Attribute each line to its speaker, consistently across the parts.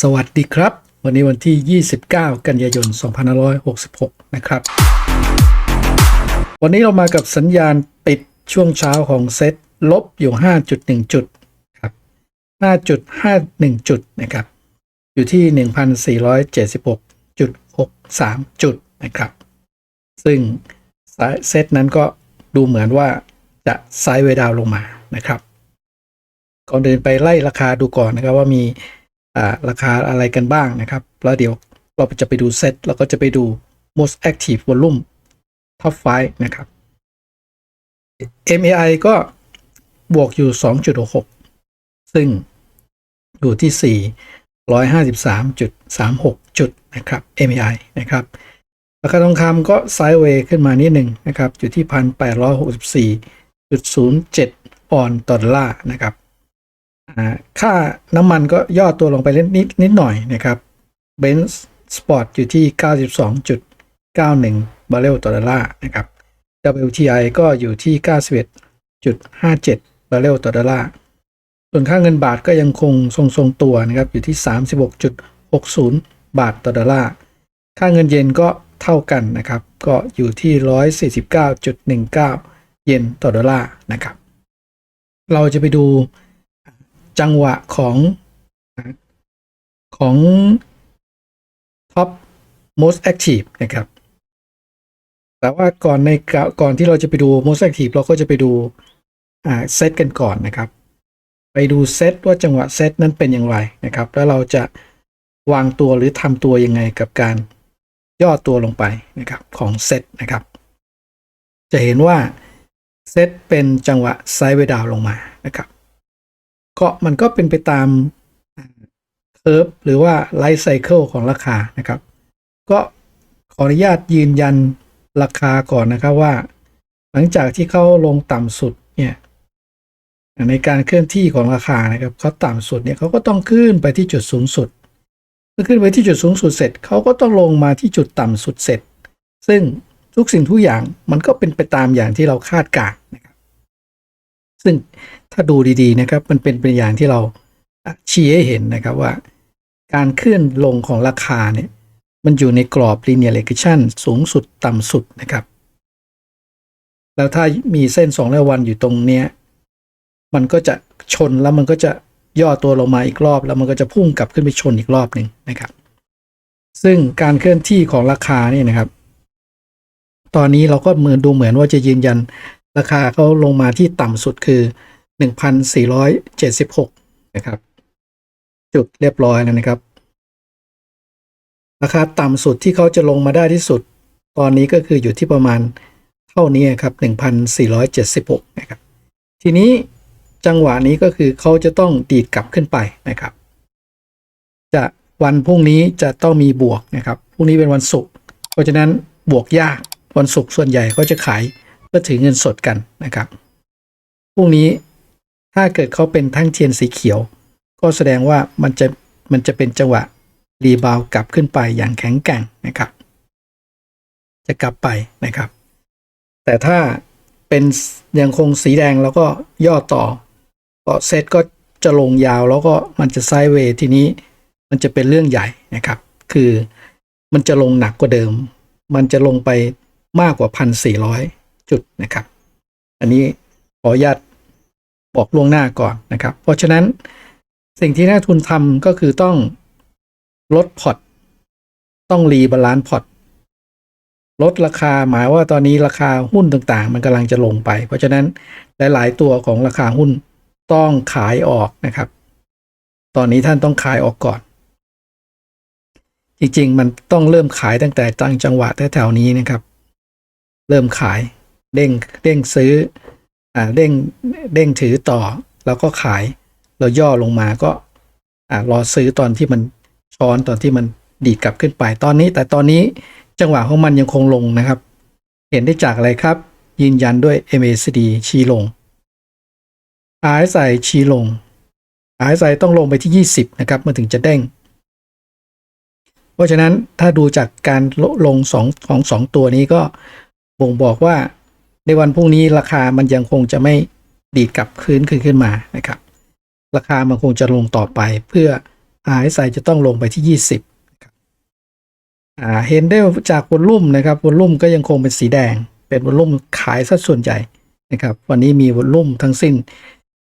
Speaker 1: สวัสดีครับ วันนี้วันที่ 29 กันยายน 2566 นะครับ วันนี้เรามากับสัญญาณปิดช่วงเช้าของเซตลบอยู่ 5.1 จุดครับ5.51 จุดนะครับ อยู่ที่ 1,476.63 จุดนะครับ ซึ่งเซตนั้นก็ดูเหมือนว่าจะไซด์เวดาวลงมานะครับ ก่อนเดินไปไล่ราคาดูก่อนนะครับว่ามี ราคาอะไรกันบ้างนะครับ แล้วเดี๋ยวเราจะไปดูเซตแล้วก็จะไปดู most active volume top 5นะครับ MAI ก็บวกอยู่ 2.6 ซึ่งอยู่ที่ 453.36 จุดนะครับ MAI นะครับราคาทองคำก็ไซด์เวย์ขึ้นมานิดหนึ่งนะครับ อยู่ที่ 1,864.07 ออนต่อดอลลาร์นะครับ ค่าน้ำมันก็ย่อตัวลงไปเล็กนิดนิดหน่อยนะครับเบนซ์สปอร์ตอยู่ที่ 92.91 บาร์เรลต่อดอลลาร์นะครับ WTI ก็อยู่ที่ 91.57 บาร์เรลต่อดอลลาร์ ส่วนค่าเงินบาทก็ยังคงทรงๆตัวนะครับ อยู่ที่ 36.60 บาทต่อดอลลาร์ ค่าเงินเยนก็เท่ากันนะครับ ก็อยู่ที่ 149.19 เยนต่อดอลลาร์นะครับ เราจะไปดู จังหวะของของ Top Most Active นะครับ แต่ว่าก่อนในก่อนที่เราจะไปดู Most Active เราก็จะไปดูอ่าเซตกันก่อนนะครับ ไปดูเซตว่าจังหวะเซตนั้นเป็นอย่างไรนะครับ แล้วเราจะวางตัวหรือทำตัวยังไงกับการย่อตัวลงไปนะครับของเซตนะครับ จะเห็นว่าเซตเป็นจังหวะไซด์เวดาวลงมานะครับ ก็มันก็เป็นไปตามเคอร์ฟหรือว่าไลฟ์ไซเคิลของราคานะครับ ก็ขออนุญาตยืนยันราคาก่อนนะครับว่า หลังจากที่เขาลงต่ำสุดเนี่ยในการเคลื่อนที่ของราคานะครับเขาต่ำสุดเนี่ยเขาก็ต้องขึ้นไปที่จุดสูงสุดเมื่อขึ้นไปที่จุดสูงสุดเสร็จเขาก็ต้องลงมาที่จุดต่ำสุดเสร็จ ซึ่งทุกสิ่งทุกอย่างมันก็เป็นไปตามอย่างที่เราคาดการณ์นะครับซึ่ง ถ้าดูดีๆนะครับ มันเป็นเป็นอย่างที่เราชี้ให้เห็นนะครับว่า การเคลื่อนลงของราคาเนี่ย มันอยู่ในกรอบ linear regression สูงสุดต่ำสุดนะครับ แล้วถ้ามีเส้น2ระวันอยู่ตรงเนี้ย มันก็จะชนแล้วมันก็จะย่อตัวลงมาอีกรอบ แล้วมันก็จะพุ่งกลับขึ้นไปชนอีกรอบหนึ่งนะครับ ซึ่งการเคลื่อนที่ของราคานี่นะครับ ตอนนี้เราก็เหมือนดูเหมือนว่าจะยืนยันราคาเขาลงมาที่ต่ำสุดคือ 1,476 นะครับ จุดเรียบร้อยแล้วนะครับ ราคาต่ำสุดที่เขาจะลงมาได้ที่สุด ตอนนี้ก็คืออยู่ที่ประมาณเท่านี้ครับ 1,476 นะครับ ทีนี้จังหวะนี้ก็คือเขาจะต้องดีดกลับขึ้นไปนะครับ จะวันพรุ่งนี้จะต้องมีบวกนะครับ พรุ่งนี้เป็นวันศุกร์ เพราะฉะนั้นบวกยาก วันศุกร์ส่วนใหญ่เขาจะขายเพื่อถือเงินสดกันนะครับ พรุ่งนี้ ถ้าเกิดเขาเป็นทั้งเทียนสีเขียว ก็แสดงว่ามันจะมันจะเป็นจังหวะรีบาวกลับขึ้นไปอย่างแข็งแกร่งนะครับ จะกลับไปนะครับ แต่ถ้าเป็นยังคงสีแดงแล้วก็ย่อต่อก็เซตก็จะลงยาวแล้วก็มันจะไซด์เวย์ทีนี้มันจะเป็นเรื่องใหญ่นะครับ คือมันจะลงหนักกว่าเดิม มันจะลงไปมากกว่าพันสี่ร้อยจุดนะครับ อันนี้ขออนุญาต บอกล่วงหน้าก่อนนะครับ เพราะฉะนั้นสิ่งที่นักทุนทำก็คือต้องลดพอร์ตต้องรีบาลานซ์พอร์ตลดราคาหมายว่าตอนนี้ราคาหุ้นต่างๆ มันกำลังจะลงไป เพราะฉะนั้นหลาย ๆ ตัวของราคาหุ้นต้องขายออกนะครับ ตอนนี้ท่านต้องขายออกก่อน จริง ๆ มันต้องเริ่มขายตั้งแต่ตั้งจังหวะแถวๆนี้นะครับ เริ่มขายเด้งเด้งซื้อ อ่าเด้งเด้งถือต่อ แล้วก็ขายเราย่อลงมาก็อ่ารอซื้อตอนที่มันช้อนตอนที่มันดีดกลับขึ้นไปตอนนี้ แต่ตอนนี้จังหวะของมันยังคงลงนะครับ เห็นได้จากอะไรครับ ยืนยันด้วย MACD ชี้ลง RSI ชี้ลง RSI ต้องลงไปที่ 20 นะครับมันถึงจะเด้ง เพราะฉะนั้นถ้าดูจากการลงสองของสองตัวนี้ก็บ่งบอกว่า ในวันพรุ่งนี้ราคามันยังคงจะไม่ดีดกลับคืนขึ้นขึ้นมานะครับ ราคามันคงจะลงต่อไปเพื่อ RSI จะต้องลงไปที่ 20ครับอ่าเห็นได้จากวอลลุ่มนะครับวอลลุ่มก็ยังคงเป็นสีแดง เป็นวอลลุ่มขายสัดส่วนใหญ่นะครับวันนี้มีวอลลุ่มทั้งสิ้น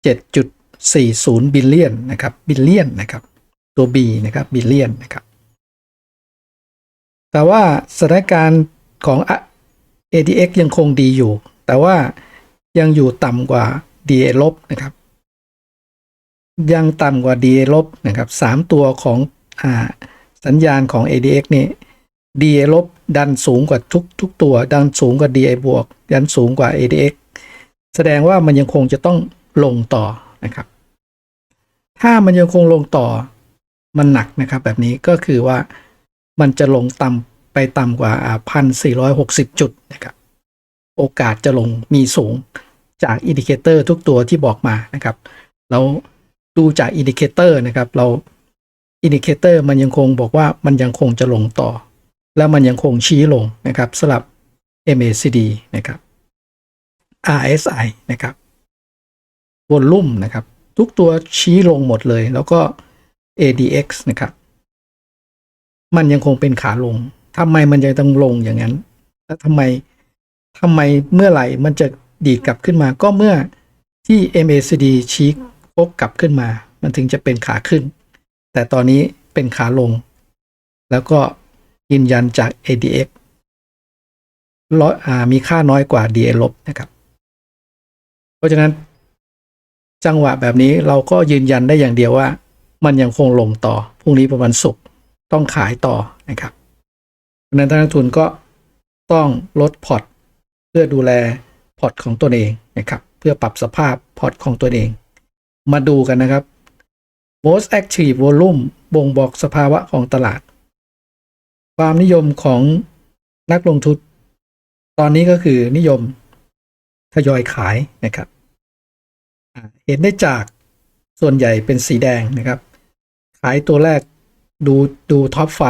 Speaker 1: 7.40 บิลเลียนนะครับบิลเลียนนะครับตัว B นะครับบิลเลียนนะครับแต่ว่าสถานการณ์ของ ADX ยังคงดีอยู่ แต่ว่ายังอยู่ต่ำกว่า DA ลบนะครับ ยังต่ำกว่า DA ลบนะครับสามตัวของอสัญญาณของ ADX นี่ DA ลบดันสูงกว่าทุกทุกตัว ดันสูงกว่า DA บวก ดันสูงกว่า ADX แสดงว่ามันยังคงจะต้องลงต่อนะครับ ถ้ามันยังคงลงต่อมันหนักนะครับ แบบนี้ก็คือว่ามันจะลงต่ำ ไปต่ำกว่าพันสี่ร้อยหกสิบจุดนะครับ โอกาสจะลงมีสูงจากอินดิเคเตอร์ทุกตัวที่บอกมานะครับเราดูจากอินดิเคเตอร์นะครับ เราอินดิเคเตอร์มันยังคงบอกว่ามันยังคงจะลงต่อ แล้วมันยังคงชี้ลงนะครับสำหรับ MACD นะครับ RSI นะครับวอลลุ่มนะครับ ทุกตัวชี้ลงหมดเลย แล้วก็ ADX นะครับ มันยังคงเป็นขาลง ทำไมมันยังต้องลงอย่างนั้น แล้วทำไมทำไมเมื่อไหร่มันจะดีดกลับขึ้นมา ก็เมื่อที่ MACD ชี้โกกลับขึ้นมา มันถึงจะเป็นขาขึ้น แต่ตอนนี้เป็นขาลง แล้วก็ยืนยันจาก ADX ร้อยมีค่าน้อยกว่า DA ลบนะครับ เพราะฉะนั้น จังหวะแบบนี้เราก็ยืนยันได้อย่างเดียวว่า มันยังคงลงต่อพรุ่งนี้ประมาณศุกร์ต้องขายต่อนะครับ นั้นนักลงทุนก็ต้องลดพอร์ตเพื่อดูแลพอร์ตของตัวเองนะครับ เพื่อปรับสภาพพอร์ตของตัวเอง มาดูกันนะครับ most active volume บ่งบอกสภาวะของตลาด ความนิยมของนักลงทุน ตอนนี้ก็คือนิยมทยอยขายนะครับ เห็นได้จากส่วนใหญ่เป็นสีแดงนะครับ ขายตัวแรกดูดูท็อปไฟ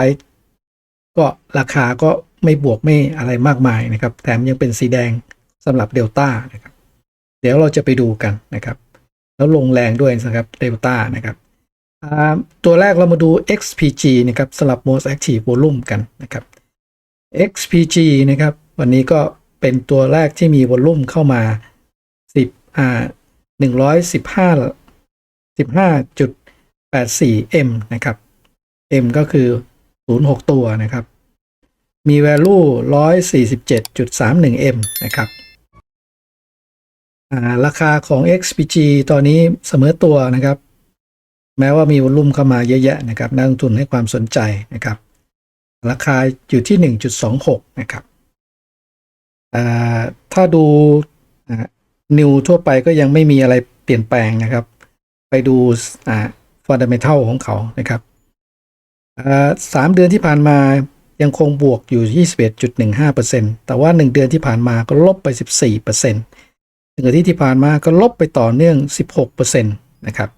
Speaker 1: ก็ราคาก็ไม่บวกไม่อะไรมากมายนะครับ แถมยังเป็นสีแดงสำหรับเดลต้านะครับ เดี๋ยวเราจะไปดูกันนะครับ แล้วลงแรงด้วยนะครับเดลต้านะครับตัวแรกเรามาดู XPG นะครับสำหรับ most active volume กันนะครับ XPG นะครับ วันนี้ก็เป็นตัวแรกที่มีวอลลุ่มเข้ามา 10อ่า115 15.84 M นะครับ M ก็คือ 06 ตัวนะครับ มี value 147.31 M นะครับาราคาของ XPG ตอนนี้เสมอตัวนะครับ แม้ว่ามีวอลลุ่มเข้ามาเยอะแยะนะครับนักลงทุนให้ความสนใจนะครับ ราคาอยู่ที่ 1.26 นะครับถ้าดูนิวทั่วไปก็ยังไม่มีอะไรเปลี่ยนแปลงนะครับ ไปดูฟันเดเมทัลของเขานะครับ สามเดือนที่ผ่านมายังคงบวกอยู่ 21.15%แต่ว่า 1 เดือนที่ผ่านมาก็ลบไป 14%หนึ่งอาทิตย์ที่ผ่านมาก็ลบไปต่อเนื่อง 16%นะครับ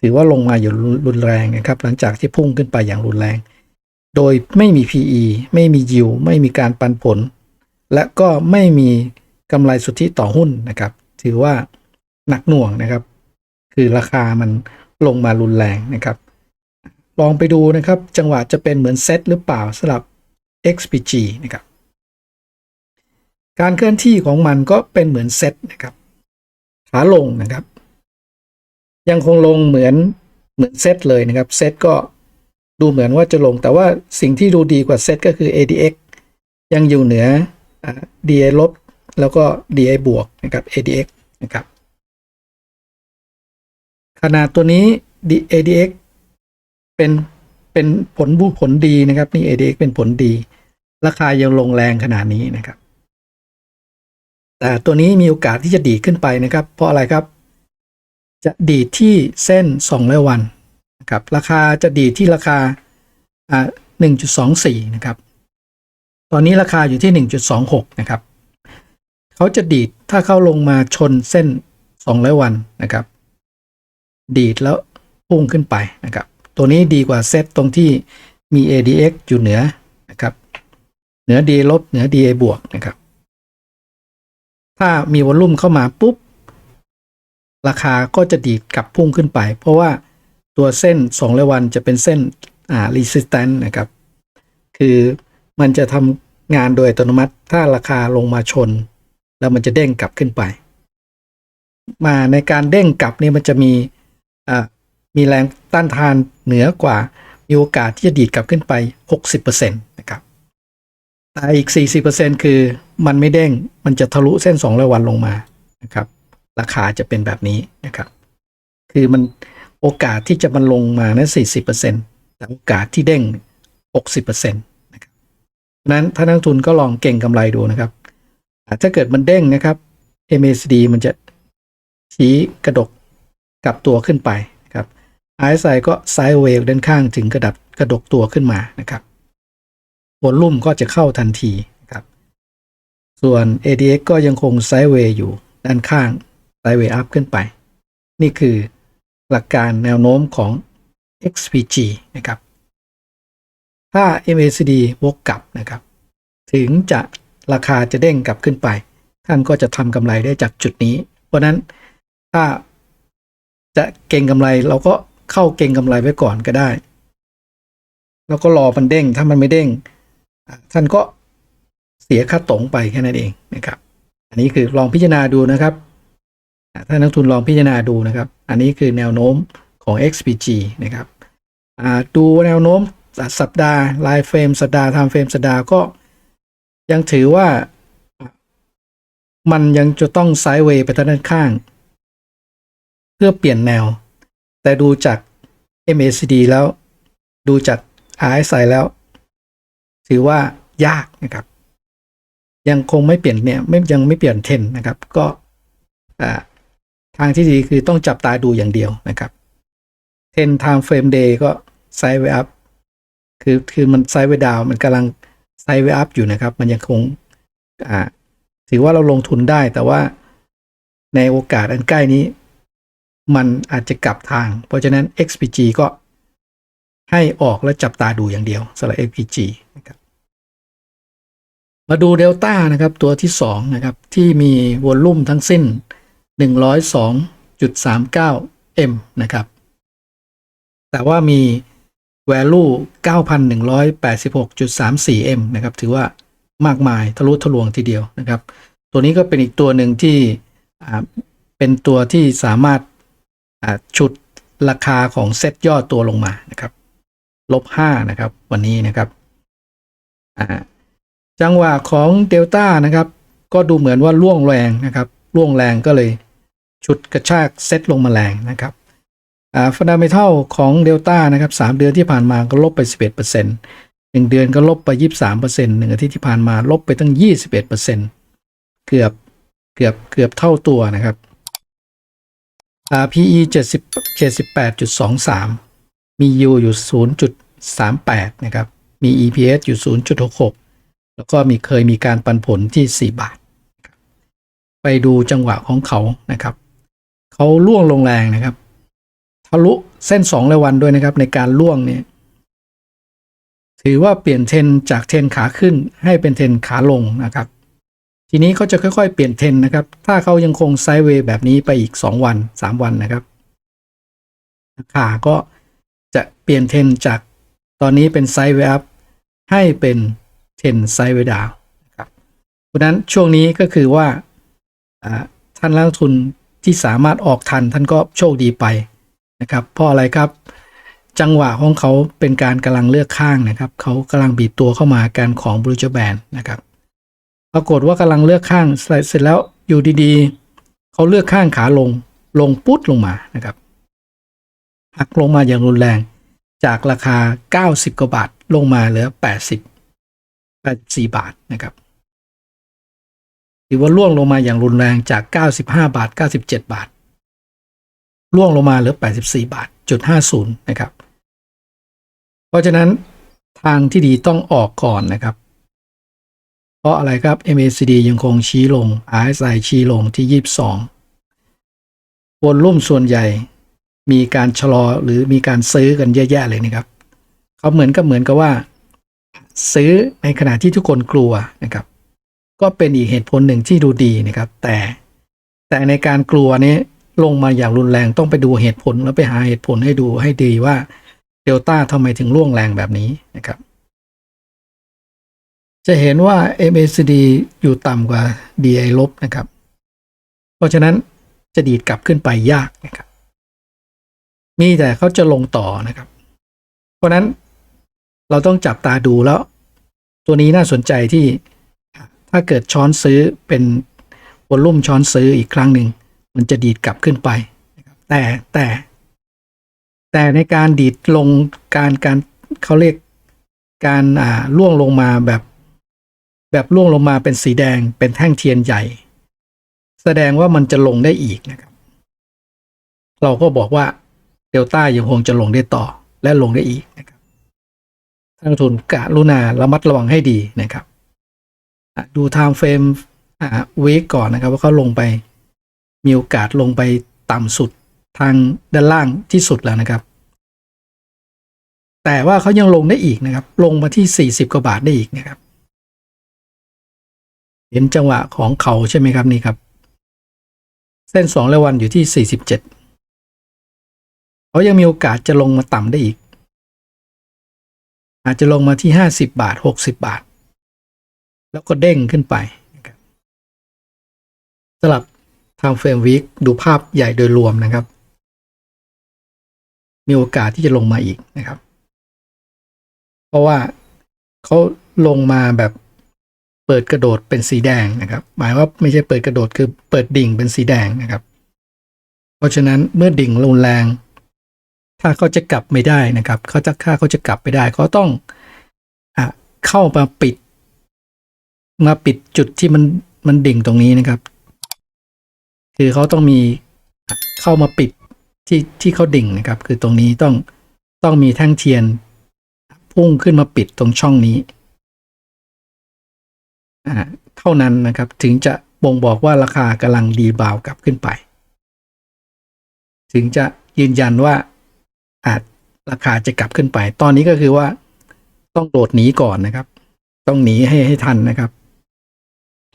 Speaker 1: ถือว่าลงมาอยู่รุนแรงนะครับ หลังจากที่พุ่งขึ้นไปอย่างรุนแรง โดยไม่มี PE ไม่มียิว ไม่มีการปันผล และก็ไม่มีกำไรสุทธิต่อหุ้นนะครับ ถือว่าหนักหน่วงนะครับ คือราคามันลงมารุนแรงนะครับ ลองไปดูนะครับ จังหวะจะเป็นเหมือนเซตหรือเปล่าสำหรับ XPG นะครับ การเคลื่อนที่ของมันก็เป็นเหมือนเซตนะครับ ขาลงนะครับ ยังคงลงเหมือนเหมือนเซตเลยนะครับเซตก็ดูเหมือนว่าจะลง แต่ว่าสิ่งที่ดูดีกว่าเซตก็คือ ADX ยังอยู่เหนือ DA ลบแล้วก็ DA บวกนะครับ ADX นะครับขนาดตัวนี้ ADX เป็นเป็นผลบูผลดีนะครับ นี่ ADX เป็นผลดี ราคายังลงแรงขนาดนี้นะครับ แต่ตัวนี้มีโอกาสที่จะดีขึ้นไปนะครับ เพราะอะไรครับ จะดีที่เส้น 200 วันนะครับ ราคาจะดีที่ราคาอ่า1.24 นะครับ ตอนนี้ราคาอยู่ที่ 1.26 นะครับ เขาจะดีดถ้าเข้าลงมาชนเส้น 200 วันนะครับ ดีดแล้วพุ่งขึ้นไปนะครับ ตัวนี้ดีกว่าเซตตรงที่มี ADX อยู่เหนือนะครับ เหนือ D ลบเหนือ DA บวกนะครับ ถ้ามีวอลลุ่มเข้ามาปุ๊บ ราคาก็จะดีดกลับพุ่งขึ้นไป เพราะว่าตัวเส้น2อยวันจะเป็นเส้นอ่า resistance นะครับ คือมันจะทำงานโดยอัตโนมัติ ถ้าราคาลงมาชน แล้วมันจะเด้งกลับขึ้นไป มาในการเด้งกลับนี่มันจะมีอ่า มีแรงต้านทานเหนือกว่า มีโอกาสที่จะดีดกลับขึ้นไป 60%นะครับ แต่อีก 40%คือมันไม่เด้ง มันจะทะลุเส้น2ร้อยวันลงมานะครับ ราคาจะเป็นแบบนี้นะครับ คือมันโอกาสที่จะมันลงมานั้น40%แต่โอกาสที่เด้ง 60%นะครับเพราะฉะนั้นถ้านักทุนก็ลองเก่งกำไรดูนะครับ ถ้าเกิดมันเด้งนะครับ MACD มันจะชี้กระดกกลับตัวขึ้นไปครับ RSI ก็ไซด์เวย์ด้านข้างถึงกระดับกระดกตัวขึ้นมานะครับวอลลุ่มก็จะเข้าทันทีนะครับ ส่วน ADX ก็ยังคงไซด์เวย์อยู่ด้านข้างไซด์เวย์อัพขึ้นไป นี่คือหลักการแนวโน้มของ XPG นะครับ ถ้า MACD วกกลับนะครับ ถึงจะราคาจะเด้งกลับขึ้นไป ท่านก็จะทำกำไรได้จากจุดนี้ เพราะนั้นถ้าจะเก่งกำไรเราก็ เข้าเก่งกำไรไว้ก่อนก็ได้ แล้วก็รอมันเด้งถ้ามันไม่เด้งท่านก็เสียค่าตรงไปแค่นั้นเองนะครับ อันนี้คือลองพิจารณาดูนะครับอะถ้านักทุนลองพิจารณาดูนะครับ อันนี้คือแนวโน้มของ XPG นะครับดูแนวโน้มสัปดาห์ลายเฟรมสัปดาห์ไทม์เฟรมสัปดาห์ก็ยังถือว่ามันยังจะต้องไซด์เวย์ไปทางด้านข้าง เพื่อเปลี่ยนแนว แต่ดูจาก MACD แล้ว ดูจาก RSI แล้ว ถือว่ายากนะครับ ยังคงไม่เปลี่ยนเนี่ยไม่ยังไม่เปลี่ยนเทนนะครับ ก็ทางที่ดีคือต้องจับตาดูอย่างเดียวนะครับเทนทางเฟรมเดย์ก็ไซด์เวอัพคือคือมันไซด์เวดาวมันกำลังไซด์เวอัพอยู่นะครับ มันยังคงอ่าถือว่าเราลงทุนได้แต่ว่าในโอกาสอันใกล้นี้ มันอาจจะกลับทาง เพราะฉะนั้น XPG ก็ให้ออกและจับตาดูอย่างเดียวสำหรับ XPG นะครับมาดูเดลต้านะครับตัวที่2นะครับที่มีวอลลุ่มทั้งสิ้น 102.39 M นะครับแต่ว่ามี value 9,186.34 M นะครับถือว่ามากมายทะลุทะลวงทีเดียวนะครับ ตัวนี้ก็เป็นอีกตัวหนึ่งที่เป็นตัวที่สามารถ อ่าฉุดราคาของเซ็ตย่อตัวลงมานะครับลบห้านะครับ วันนี้นะครับจังหวะของเดลต้านะครับ ก็ดูเหมือนว่าล่วงแรงนะครับล่วงแรงก็เลยฉุดกระชากเซ็ตลงมาแรงนะครับฟันดาเมทัลของเดลต้านะครับสามเดือนที่ผ่านมาก็ลบไป 11%เหนึ่งเดือนก็ลบไป 23%หนึ่งอาทิตย์ที่ผ่านมาลบไปตั้ง 21%เกือบเกือบเกือบเท่าตัวนะครับ PE 70 78.23 มี U อยู่ 0.38 นะครับ มี EPS อยู่ 0.66 แล้วก็มีเคยมีการปันผลที่ 4 บาท ไปดูจังหวะของเขานะครับ เขาล่วงลงแรงนะครับ ทะลุเส้น2รายวันด้วยนะครับ ในการล่วงเนี่ยถือว่าเปลี่ยนเทรนจากเทรนขาขึ้นให้เป็นเทรนขาลงนะครับ ทีนี้เขาจะค่อยๆ เปลี่ยนเทรนนะครับ ถ้าเขายังคงไซด์เวย์แบบนี้ไปอีก 2 วัน 3 วันนะครับ ขาก็จะเปลี่ยนเทรนจากตอนนี้เป็นไซด์เวย์อัพให้เป็นเทรนไซด์เวย์ดาวนะครับเพราะนั้นช่วงนี้ก็คือว่าท่านนักลงทุนที่สามารถออกทันท่านก็โชคดีไปนะครับ เพราะอะไรครับจังหวะของเขาเป็นการกำลังเลือกข้างนะครับ เขากำลังบีบตัวเข้ามาการของบรูจแบนนะครับ ปรากฏว่ากำลังเลือกข้างเสร็จแล้วอยู่ดีๆเขาเลือกข้างขาลง ลงปุ๊ดลงมานะครับหักลงมาอย่างรุนแรงจากราคา 90 กว่าบาทลงมาเหลือ 80 84 บาทนะครับถือว่าล่วงลงมาอย่างรุนแรงจาก 95 บาท 97 บาท ล่วงลงมาเหลือ 84 บาทจุด50 นะครับ เพราะฉะนั้นทางที่ดีต้องออกก่อนนะครับ ราะอะไรครับ MACD ยังคงชี้ลง RSI ชี้ลงที่ 22วอลลุ่มส่วนใหญ่ มีการชะลอหรือมีการซื้อกันเยอะแยะเลยนะครับเขาเหมือนกับเหมือนกับว่า ซื้อในขณะที่ทุกคนกลัวนะครับ ก็เป็นอีกเหตุผลหนึ่งที่ดูดีนะครับ แต่แต่ในการกลัวนี้ลงมาอย่างรุนแรงต้องไปดูเหตุผลแล้วไปหาเหตุผลให้ดูให้ดีว่าเดลต้าทำไมถึงร่วงแรงแบบนี้นะครับ จะเห็นว่า MACD อยู่ต่ำกว่า DI ลบนะครับ เพราะฉะนั้นจะดีดกลับขึ้นไปยากนะครับ มีแต่เขาจะลงต่อนะครับ เพราะนั้นเราต้องจับตาดูแล้ว ตัวนี้น่าสนใจที่ถ้าเกิดช้อนซื้อเป็นวอลลุ่มช้อนซื้ออีกครั้งหนึ่ง มันจะดีดกลับขึ้นไปแต่แต่ แต่ในการดีดลงการการเขาเรียกการอ่าล่วงลงมาแบบ แบบล่วงลงมาเป็นสีแดงเป็นแท่งเทียนใหญ่ แสดงว่ามันจะลงได้อีกนะครับ เราก็บอกว่าเดลต้ายังคงจะลงได้ต่อและลงได้อีกนะครับท่านทุนกะรุณาระมัดระวังให้ดีนะครับ ดู time frame อ่าวีก่อนนะครับ ว่าเขาลงไป มีโอกาสลงไปต่ำสุดทางด้านล่างที่สุดแล้วนะครับ แต่ว่าเขายังลงได้อีกนะครับ ลงมาที่ 40 กว่าบาทได้อีกนะครับ เห็นจังหวะของเขาใช่ไหมครับนี่ครับ เส้นสองระวันอยู่ที่ 47เขายังมีโอกาสจะลงมาต่ำได้อีก อาจจะลงมาที่ 50 บาท 60 บาท แล้วก็เด้งขึ้นไปนสำหรับทางเฟรมวิกดูภาพใหญ่โดยรวมนะครับ มีโอกาสที่จะลงมาอีกนะครับ เพราะว่าเขาลงมาแบบ เปิดกระโดดเป็นสีแดงนะครับ หมายว่าไม่ใช่เปิดกระโดดคือเปิดดิ่งเป็นสีแดงนะครับ เพราะฉะนั้นเมื่อดิ่งรุนแรง ถ้าเขาจะกลับไม่ได้นะครับเขาจะค่าเขาจะกลับไปได้เขาต้องอเข้ามาปิด มาปิดจุดที่มันมันดิ่งตรงนี้นะครับ คือเขาต้องมีเข้ามาปิดที่ที่เขาดิ่งนะครับ คือตรงนี้ต้องต้องมีแท่งเทียนพุ่งขึ้นมาปิดตรงช่องนี้ เท่านั้นนะครับถึงจะบ่งบอกว่าราคากำลังดีบาวกลับขึ้นไป ถึงจะยืนยันว่าอาจราคาจะกลับขึ้นไป ตอนนี้ก็คือว่าต้องโดดหนีก่อนนะครับ ต้องหนีให้ให้ทันนะครับ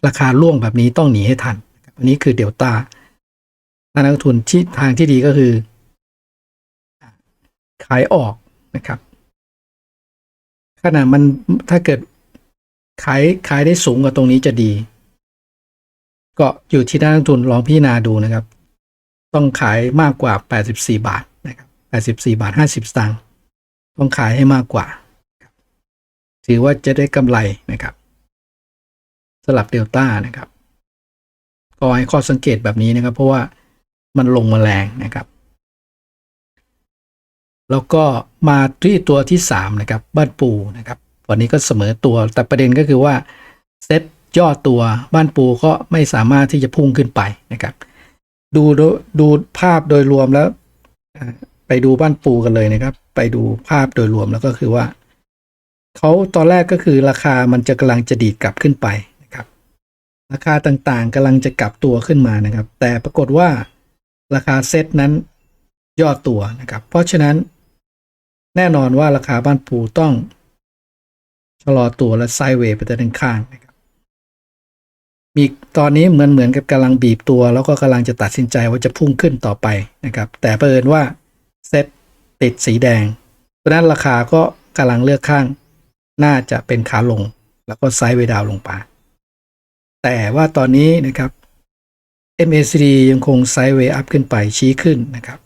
Speaker 1: ราคาล่วงแบบนี้ต้องหนีให้ทันอันนี้คือเดลต้าถ้านักทุนที่ทางที่ดีก็คือ ขายออกนะครับขนาดมันถ้าเกิด ขายขายได้สูงกว่าตรงนี้จะดี ก็อยู่ที่นักลงทุนลองพิจารณาดูนะครับ ต้องขายมากกว่า 84 บาทนะครับ84 บาท 50 สตางค์ต้องขายให้มากกว่า ถือว่าจะได้กำไรนะครับสลับเดลต้านะครับก็ให้ข้อสังเกตแบบนี้นะครับ เพราะว่ามันลงมาแรงนะครับ แล้วก็มาที่ตัวที่ 3 นะครับบ้านปูนะครับ วันนี้ก็เสมอตัว แต่ประเด็นก็คือว่าเซ็ตย่อตัวบ้านปูก็ไม่สามารถที่จะพุ่งขึ้นไปนะครับ ดูดูภาพโดยรวมแล้ว ไปดูบ้านปูกันเลยนะครับ ไปดูภาพโดยรวมแล้วก็คือว่าเขาตอนแรกก็คือราคามันจะกำลังจะดีดกลับขึ้นไปนะครับ ราคาต่างๆกำลังจะกลับตัวขึ้นมานะครับ แต่ปรากฏว่าราคาเซ็ตนั้นย่อตัวนะครับ เพราะฉะนั้นแน่นอนว่าราคาบ้านปูต้อง ชะลอตัวและไซด์เวย์ไปด้านข้างนะครับมีตอนนี้เหมือนเหมือนกับกำลังบีบตัว แล้วก็กำลังจะตัดสินใจว่าจะพุ่งขึ้นต่อไปนะครับ แต่เผอิญว่าเซ็ตติดสีแดงเพราะนั้นราคาก็กำลังเลือกข้าง น่าจะเป็นขาลง แล้วก็ไซด์เวย์ดาวลงไปแต่ว่าตอนนี้นะครับ MACD ยังคงไซด์เวย์อัพขึ้นไปชี้ขึ้นนะครับ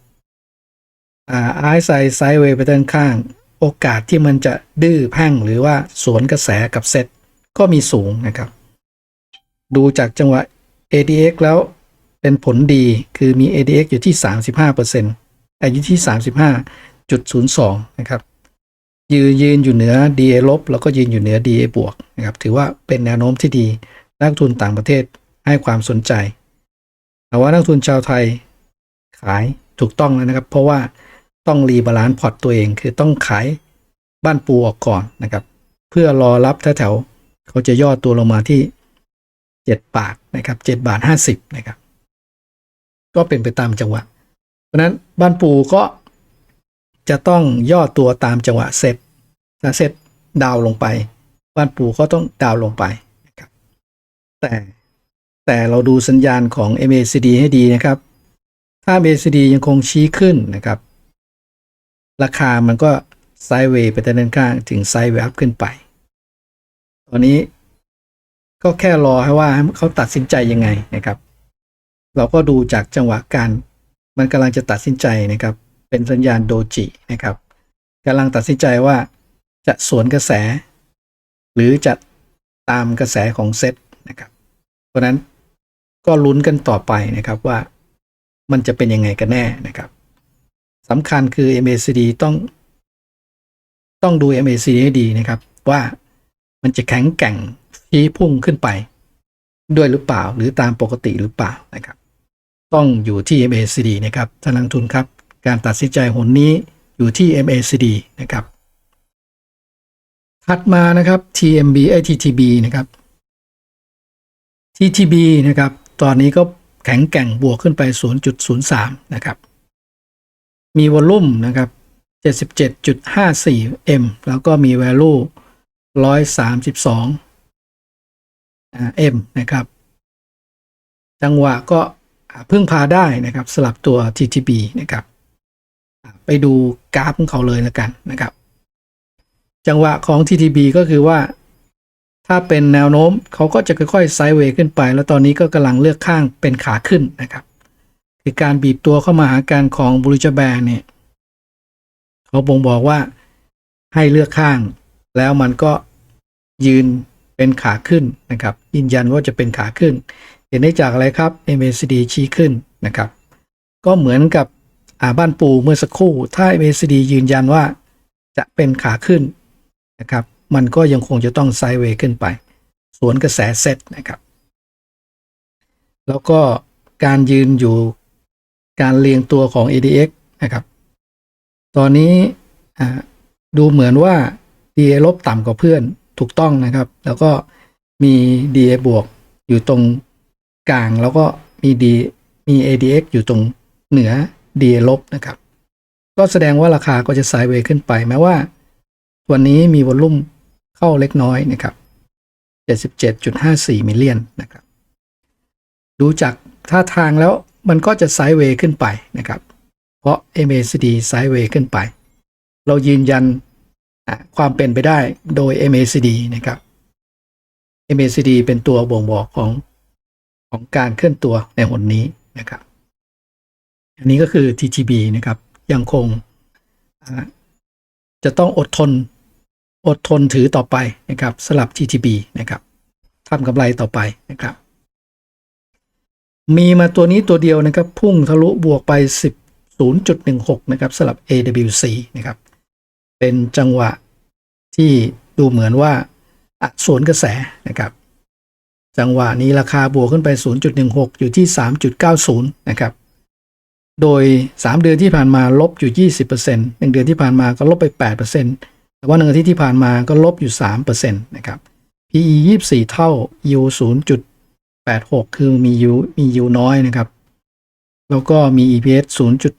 Speaker 1: อ่าไอไซไซด์เวย์ไปด้านข้าง โอกาสที่มันจะดื้อแพ่งหรือว่าสวนกระแสกับเซตก็มีสูงนะครับ ดูจากจังหวะ ADX แล้วเป็นผลดีคือมี ADX อยู่ที่ 35%อายุที่ 35.02 นะครับ ยืนยืนอยู่เหนือ DA ลบแล้วก็ยืนอยู่เหนือ DA บวกนะครับ ถือว่าเป็นแนวโน้มที่ดี นักทุนต่างประเทศให้ความสนใจแต่ว่านักทุนชาวไทยขายถูกต้องแล้วนะครับ เพราะว่า ต้องรีบาลานซ์พอร์ตตัวเอง คือต้องขายบ้านปูออกก่อนนะครับ เพื่อรอรับแถวๆเขาจะย่อตัวลงมาที่ 7 บาทนะครับ7บาท 50นะครับ ก็เป็นไปตามจังหวะ เพราะนั้นบ้านปูก็จะต้องย่อตัวตามจังหวะเซตถ้าเซตดาวลงไป บ้านปูก็ต้องดาวลงไปนะครับ แต่แต่เราดูสัญญาณของ MACD ให้ดีนะครับ ถ้า MACD ยังคงชี้ขึ้นนะครับ ราคามันก็ไซด์เวย์ไปด้านข้างถึงไซด์เวย์อัพขึ้นไป ตอนนี้ก็แค่รอให้ว่าเขาตัดสินใจยังไงนะครับ เราก็ดูจากจังหวะการมันกำลังจะตัดสินใจนะครับ เป็นสัญญาณโดจินะครับกำลังตัดสินใจว่าจะสวนกระแส หรือจะตามกระแสของเซตนะครับ เพราะฉะนั้นก็ลุ้นกันต่อไปนะครับว่ามันจะเป็นยังไงกันแน่นะครับ สำคัญคือ MACD ต้อง ต้องดู MACD ให้ดีนะครับ ว่ามันจะแข็งแกร่งชี้พุ่งขึ้นไป ด้วยหรือเปล่าหรือตามปกติหรือเปล่านะครับ ต้องอยู่ที่ MACD นะครับท่านนักลงทุนครับ การตัดสินใจหนนี้อยู่ที่ MACD นะครับ ถัดมานะครับ TMB ไอ TTB นะครับ TTB นะครับ ตอนนี้ก็แข็งแกร่งบวกขึ้นไป 0.03 นะครับ มีวอลลุ่มนะครับ 77.54 M แล้วก็มี value 132 M นะครับ จังหวะก็พึ่งพาได้นะครับสลับตัว TTB นะครับ ไปดูกราฟของเขาเลยแล้วกันนะครับ จังหวะของ TTB ก็คือว่าถ้าเป็นแนวโน้มเขาก็จะค่อยๆไซด์เวย์ขึ้นไป แล้วตอนนี้ก็กำลังเลือกข้างเป็นขาขึ้นนะครับ คือการบีบตัวเข้ามาหาการของบริจแบนเนี่ยเขาบ่งบอกว่าให้เลือกข้าง แล้วมันก็ยืนเป็นขาขึ้นนะครับยืนยันว่าจะเป็นขาขึ้น เห็นได้จากอะไรครับ MACD ชี้ขึ้นนะครับ ก็เหมือนกับอาบ้านปูเมื่อสักครู่ ถ้า MACD ยืนยันว่าจะเป็นขาขึ้นนะครับ มันก็ยังคงจะต้องไซด์เวย์ขึ้นไป สวนกระแสเซตนะครับ แล้วก็การยืนอยู่ การเรียงตัวของ ADX นะครับ ตอนนี้ดูเหมือนว่า DA ลบต่ำกว่าเพื่อนถูกต้องนะครับ แล้วก็มี DA บวกอยู่ตรงกลาง แล้วก็มี D มี ADX อยู่ตรงเหนือ DA ลบนะครับ ก็แสดงว่าราคาก็จะไซด์เวย์ขึ้นไป แม้ว่า วันนี้มีวอลลุ่มเข้าเล็กน้อยนะครับ 77.54มิลเลียนนะครับ ดูจากท่าทางแล้ว มันก็จะไซด์เวย์ขึ้นไปนะครับ เพราะ MACD ไซด์เวย์ขึ้นไป เรายืนยันความเป็นไปได้โดย MACD นะครับ MACD เป็นตัวบ่งบอกของของการเคลื่อนตัวในหนนี้นะครับ อันนี้ก็คือ TTB นะครับ ยังคงจะต้องอดทนอดทนถือต่อไปนะครับสลับ TTB นะครับทำกำไรต่อไปนะครับ มีมาตัวนี้ตัวเดียวนะครับ พุ่งทะลุบวกไป 10 0.16 นะครับสลับ AWC นะครับ เป็นจังหวะที่ดูเหมือนว่าสวนกระแสนะครับ จังหวะนี้ราคาบวกขึ้นไป 0.16 อยู่ที่ 3.90 นะครับ โดย 3 เดือนที่ผ่านมาลบอยู่ 20% 1 เดือนที่ผ่านมาก็ลบไป 8%แต่ว่าหนึ่งอาทิตย์ที่ผ่านมาก็ลบอยู่ 3%นะครับ PE 24 เท่า U 0.86 คือมี U มี U น้อยนะครับ แล้วก็มี EPS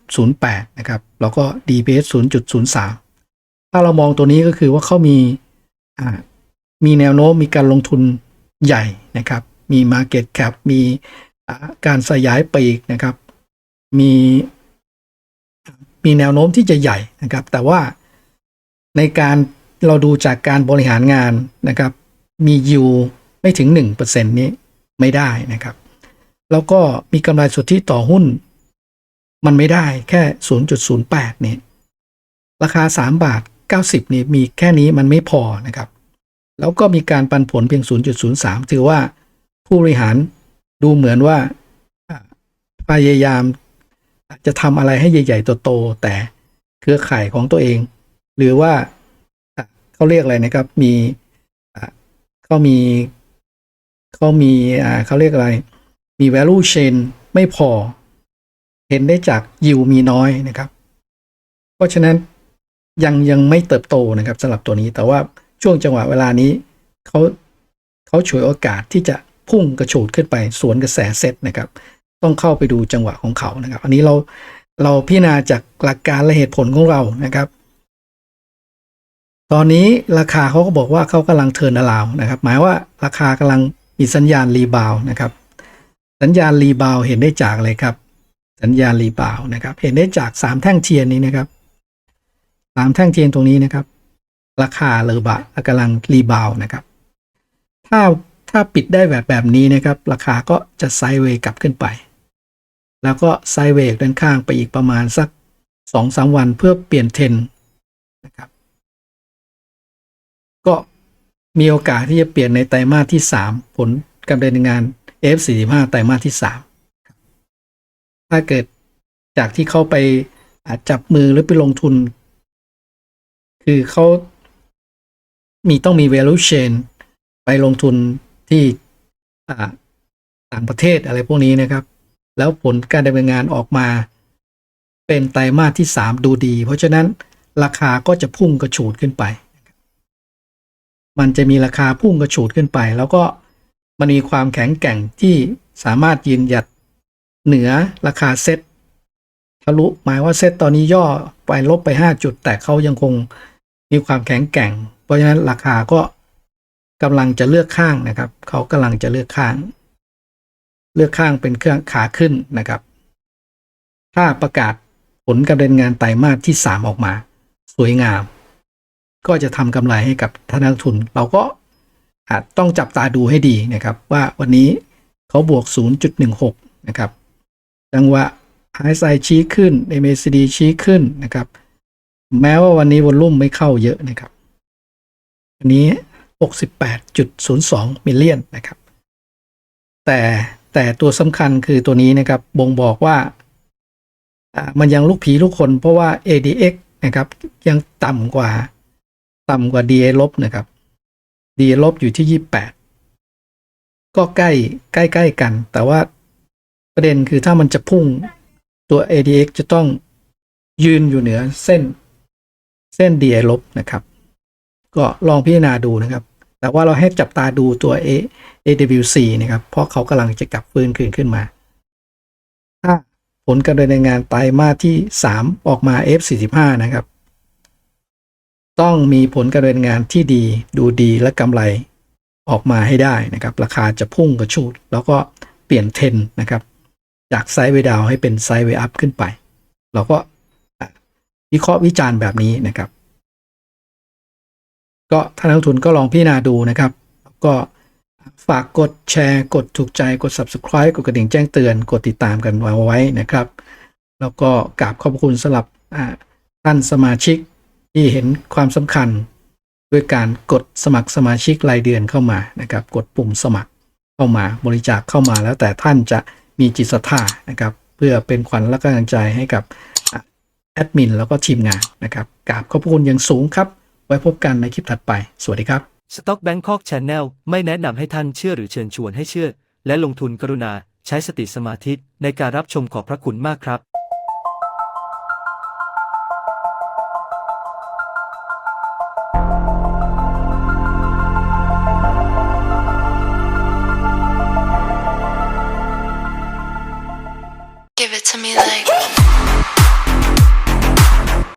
Speaker 1: 0.08 นะครับ แล้วก็ DPS 0.03 ถ้าเรามองตัวนี้ก็คือว่าเขามีมีแนวโน้มมีการลงทุนใหญ่นะครับ มี Market Cap มีการสยายปีกนะครับ มีมีแนวโน้มที่จะใหญ่นะครับ แต่ว่าในการเราดูจากการบริหารงานนะครับ มียูไม่ถึง 1%นี้ ไม่ได้นะครับ แล้วก็มีกำไรสุทธิต่อหุ้น มันไม่ได้แค่ 0.08เนี่ยราคา 3 บาท 90นี่มีแค่นี้มันไม่พอนะครับ แล้วก็มีการปันผลเพียง 0.03 ถือว่าผู้บริหารดูเหมือนว่าพยายามจะทำอะไรให้ใหญ่ๆโตๆแต่เครือข่ายของตัวเอง หรือว่าเขาเรียกอะไรนะครับ มีเขามี เขามีอ่าเขาเรียกอะไร มี value chain ไม่พอ เห็นได้จากยิวมีน้อยนะครับ เพราะฉะนั้นยังยังไม่เติบโตนะครับสำหรับตัวนี้แต่ว่าช่วงจังหวะเวลานี้เขาเขาฉวยโอกาสที่จะพุ่งกระโฉดขึ้นไปสวนกระแสเซตนะครับ ต้องเข้าไปดูจังหวะของเขานะครับ อันนี้เราเราพิจารณาจากหลักการและเหตุผลของเรานะครับ ตอนนี้ราคาเขาก็บอกว่าเขากำลังเทินอลาวนะครับ หมายว่าราคากำลัง มีสัญญาณรีบาวนะครับ สัญญาณรีบาวเห็นได้จากอะไรครับ สัญญาณรีบาวนะครับ เห็นได้จากสามแท่งเทียนนี้นะครับสามแท่งเทียนตรงนี้นะครับ ราคาเลอบะกำลังรีบาวนะครับ ถ้าถ้าปิดได้แบบแบบนี้นะครับ ราคาก็จะไซด์เวย์กลับขึ้นไป แล้วก็ไซด์เวย์ด้านข้างไปอีกประมาณสักสองสามวันเพื่อเปลี่ยนเทรนนะครับ ก็ มีโอกาสที่จะเปลี่ยนในไตรมาสที่ 3 ผลการดำเนินงาน F45 ไตรมาสที่ 3 ถ้าเกิดจากที่เขาไปอาจจับมือหรือไปลงทุน คือเขามีต้องมี value chain ไปลงทุนที่ต่างประเทศอะไรพวกนี้นะครับ แล้วผลการดำเนินงานออกมา เป็นไตรมาสที่ 3 ดูดี เพราะฉะนั้นราคาก็จะพุ่งกระฉูดขึ้นไป มันจะมีราคาพุ่งกระฉูดขึ้นไป แล้วก็มันมีความแข็งแกร่งที่สามารถยืนหยัดเหนือราคาเซ็ตทะลุหมายว่าเซ็ตตอนนี้ย่อไปลบไป 5 จุด แต่เขายังคงมีความแข็งแกร่ง เพราะฉะนั้นราคาก็กำลังจะเลือกข้างนะครับเขากำลังจะเลือกข้าง เลือกข้างเป็นเครื่องขาขึ้นนะครับ ถ้าประกาศผลการดำเนินงานไตรมาสที่ 3 ออกมา สวยงาม ก็จะทำกำไรให้กับท่านนักทุน เราก็อาจต้องจับตาดูให้ดีนะครับ ว่าวันนี้เขาบวก 0.16 นะครับ จังหวะ RSI ชี้ขึ้น MACD ชี้ขึ้นนะครับ แม้ว่าวันนี้วอลลุ่มไม่เข้าเยอะนะครับวันนี้ 68.02 มิลเลียนนะครับ แต่แต่ตัวสำคัญคือตัวนี้นะครับ บ่งบอกว่า มันยังลูกผีลูกคนเพราะว่า ADX นะครับ ยังต่ำกว่า ต่ำกว่า DA ลบนะครับ DA ลบอยู่ที่ 28 ก็ใกล้ใกล้ใกล้กัน แต่ว่าประเด็นคือถ้ามันจะพุ่งตัว ADX จะต้องยืนอยู่เหนือเส้นเส้น DA ลบนะครับ ก็ลองพิจารณาดูนะครับ แต่ว่าเราให้จับตาดูตัว A AWC นะครับ เพราะเขากำลังจะกลับฟื้นคืนขึ้นมา ถ้าผลการดำเนินงานไตรมาสที่ 3 ออกมา F45 นะครับ ต้องมีผลการดำเนินงานที่ดีดูดีและกำไรออกมาให้ได้นะครับ ราคาจะพุ่งกระชูด แล้วก็เปลี่ยนเทรนนะครับ จากไซด์เวดาวให้เป็นไซด์เวอัพขึ้นไป เราก็วิเคราะห์วิจารณ์แบบนี้นะครับ ก็ท่านนักลงทุนก็ลองพิจารณาดูนะครับ ก็ฝากกดแชร์กดถูกใจกด subscribe กดกระดิ่งแจ้งเตือนกดติดตามกันไว้ไว้นะครับ แล้วก็กราบขอบคุณสำหรับท่านสมาชิก ที่เห็นความสำคัญด้วยการกดสมัครสมาชิกรายเดือนเข้ามานะครับ กดปุ่มสมัครเข้ามาบริจาคเข้ามาแล้วแต่ท่านจะมีจิตศรัทธานะครับ เพื่อเป็นขวัญและกำลังใจให้กับแอดมินแล้วก็ทีมงานนะครับกราบขอบพระคุณอย่างสูงครับ ไว้พบกันในคลิปถัดไป สวัสดีครับ
Speaker 2: Stock Bangkok Channel ไม่แนะนำให้ท่านเชื่อหรือเชิญชวนให้เชื่อ และลงทุนกรุณาใช้สติสมาธิในการรับชมขอบพระคุณมากครับ